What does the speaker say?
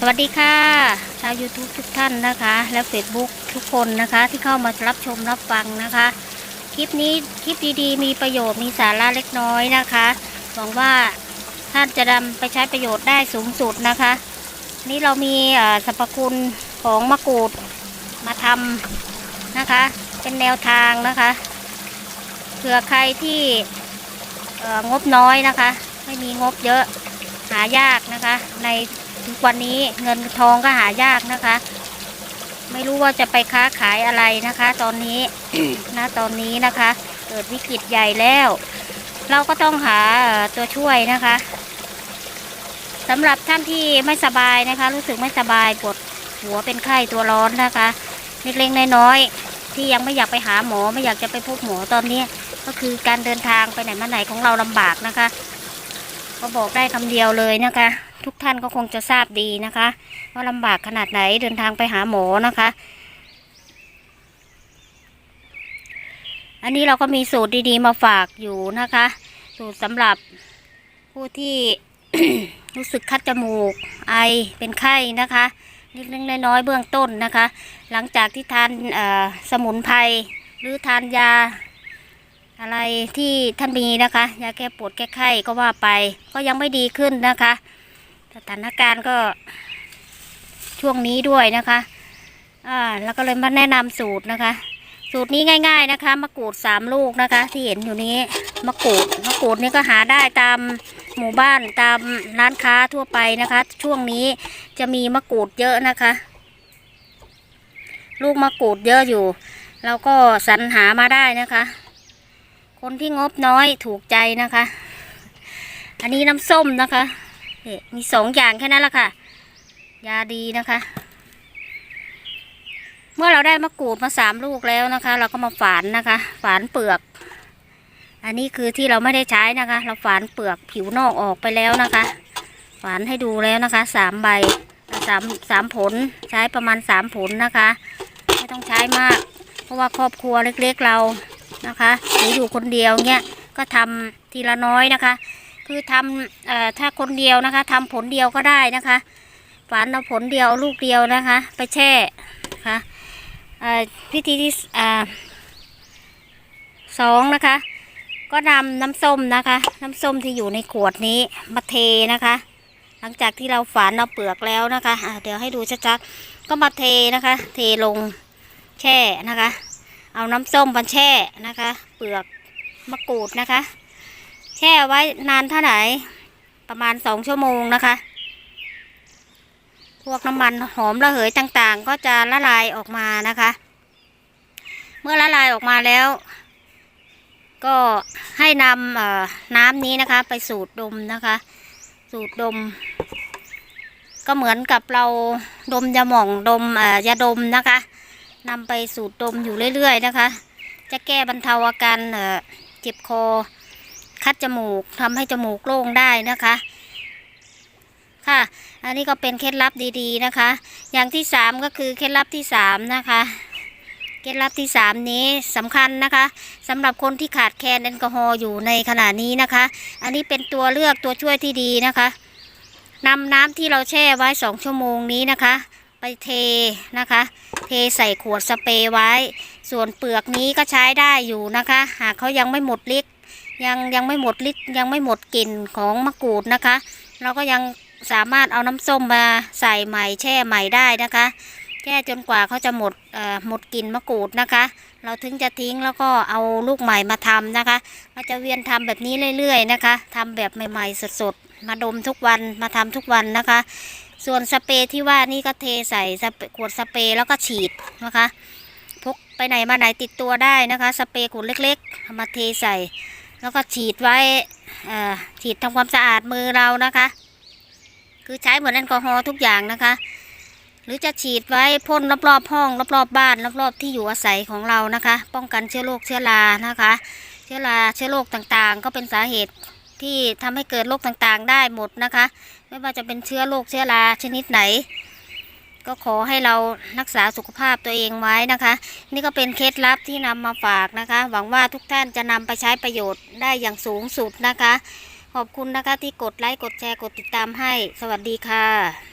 สวัสดีค่ะ ชาว YouTube ทุกท่านนะคะ และ Facebook ทุกคนนะคะที่เข้ามารับชมรับฟังนะคะ คลิปนี้คลิปดีๆ มีประโยชน์มีสาระเล็กน้อยนะคะหวังว่าท่านจะนำไปใช้ประโยชน์ได้สูงสุดนะคะ นี่เรามีอ่อสรรพคุณของมะกรูดมาทำนะคะ เป็นแนวทางนะคะเผื่อใครที่งบน้อยนะคะ ไม่มีงบเยอะหายากนะคะ ใน ทุกวันนี้เงินทองก็หายากนะคะ ไม่รู้ว่าจะไปค้าขายอะไรนะคะ ตอนนี้นะตอนนี้นะคะ เกิดวิกฤตใหญ่แล้ว เราก็ต้องหาเอ่อตัวช่วยนะคะสำหรับท่านที่ไม่สบายนะคะ รู้สึกไม่สบายปวดหัวเป็นไข้ตัวร้อนนะคะเล็กๆน้อยๆที่ยังไม่อยากไปหาหมอไม่อยากจะไปพบหมอตอนนี้ ก็คือการเดินทางไปไหนมาไหนของเราลำบากนะคะ ก็บอกได้คำเดียวเลยนะคะ ทุกท่านก็คงจะทราบดีนะคะ ว่าลำบากขนาดไหนเดินทางไปหาหมอนะคะ อันนี้เราก็มีสูตรดีๆมาฝากอยู่นะคะ สูตรสำหรับผู้ที่รู้สึกคัดจมูกไอเป็นไข้นะคะเล็กๆน้อยๆเบื้องต้นนะคะ หลังจากที่ทานสมุนไพรหรือทานยาอะไรที่ท่านมีนะคะ ยาแก้ปวดแก้ไข้ก็ว่าไป ก็ยังไม่ดีขึ้นนะคะ สถานการณ์ก็ช่วงนี้ด้วยนะคะอ่าแล้วก็เลยมาแนะนำสูตรนะคะ สูตรนี้ง่าย ๆนะคะ มะกรูดสามลูกนะคะ ที่เห็นอยู่นี้มะกรูดมะกรูดนี่ก็หาได้ตามหมู่บ้านตามร้านค้าทั่วไปนะคะ ช่วงนี้จะมีมะกรูดเยอะนะคะ ลูกมะกรูดเยอะอยู่เราก็สรรหามาได้นะคะ คนที่งบน้อยถูกใจนะคะ อันนี้น้ำส้มนะคะ มีสองอย่างแค่นั้นแหละค่ะ ยาดีนะคะ เมื่อเราได้มะกรูดมาสามลูกแล้วนะคะ เราก็มาฝานนะคะ ฝานเปลือก อันนี้คือที่เราไม่ได้ใช้นะคะ เราฝานเปลือกผิวนอกออกไปแล้วนะคะ ฝานให้ดูแล้วนะคะสามใบสามสามผลใช้ประมาณสามผลนะคะ ไม่ต้องใช้มาก เพราะว่าครอบครัวเล็กๆเรานะคะหรืออยู่คนเดียวเนี้ยก็ทำทีละน้อยนะคะ คือทำอถ้าคนเดียวนะคะทำผลเดียวก็ได้นะคะฝานเอาผลเดียวลูกเดียวนะคะ ไปแช่นะคะเอ่อวิธีที่สองนะคะ ก็นำน้ำส้มนะคะ น้ำส้มที่อยู่ในขวดนี้มาเทนะคะ หลังจากที่เราฝานเอาเปลือกแล้วนะคะะเดี๋ยวให้ดูชัดๆก็มาเทนะคะ เทลงแช่นะคะ เอาน้ำส้มมาแช่นะคะ เปลือกมะกรูดนะคะ แช่ไว้นานเท่าไหร่ประมาณสองชั่วโมงนะคะ พวกน้ำมันหอมระเหยต่างๆ ก็จะละลายออกมานะคะ เมื่อละลายออกมาแล้ว ก็ให้นำเอ่อน้ำนี้นะคะ ไปสูดดมนะคะ สูดดม ก็เหมือนกับเราดมยาหม่องดมเอ่อยาดมนะคะนำไปสูดดมอยู่เรื่อยๆนะคะ จะแก้บรรเทาอาการเจ็บคอ คัดจมูกทำให้จมูกโล่งได้นะคะ ค่ะ อันนี้ก็เป็นเคล็ดลับดีๆนะคะ อย่างที่สามก็คือเคล็ดลับที่สามนะคะเคล็ดลับที่สามนี้สำคัญนะคะสำหรับคนที่ขาดแคลนแอลกอฮอล์อยู่ในขณะนี้นะคะ อันนี้เป็นตัวเลือกตัวช่วยที่ดีนะคะนำน้ำที่เราแช่ไว้สองชั่วโมงนี้นะคะ ไปเทนะคะ เทใส่ขวดสเปรย์ไว้ ส่วนเปลือกนี้ก็ใช้ได้อยู่นะคะ หากเขายังไม่หมดฤทธิ์ ยังยังไม่หมดฤทธิ์ยังไม่หมดกลิ่นของมะกรูดนะคะ เราก็ยังสามารถเอาน้ำส้มมาใส่ใหม่แช่ใหม่ได้นะคะแช่จนกว่าเขาจะหมดเอ่อหมดกลิ่นมะกรูดนะคะ เราถึงจะทิ้งแล้วก็เอาลูกใหม่มาทำนะคะเราจะเวียนทำแบบนี้เรื่อยๆนะคะทำแบบใหม่ๆสดๆ มาดมทุกวันมาทำทุกวันนะคะ ส่วนสเปรย์ที่ว่านี่ก็เทใส่สขวดสเปรย์แล้วก็ฉีดนะคะพกไปไหนมาไหนติดตัวได้นะคะ สเปรย์ขวดเล็กๆมาเทใส่ แล้วก็ฉีดไว้ฉีดทำความสะอาดมือเรานะคะ คือใช้เหมือนแอลกอฮอล์ทุกอย่างนะคะ หรือจะฉีดไว้พ่นรอบๆห้องรอบๆบ้านรอบๆที่อยู่อาศัยของเรานะคะ ป้องกันเชื้อโรคเชื้อรานะคะ เชื้อราเชื้อโรคต่างๆ ก็เป็นสาเหตุที่ทำให้เกิดโรคต่างๆ ได้หมดนะคะ ไม่ว่าจะเป็นเชื้อโรคเชื้อราชนิดไหน ก็ขอให้เรารักษาสุขภาพตัวเองไว้นะคะ นี่ก็เป็นเคล็ดลับที่นำมาฝากนะคะ หวังว่าทุกท่านจะนำไปใช้ประโยชน์ได้อย่างสูงสุดนะคะ ขอบคุณนะคะที่กดไลค์กดแชร์กดติดตามให้ สวัสดีค่ะ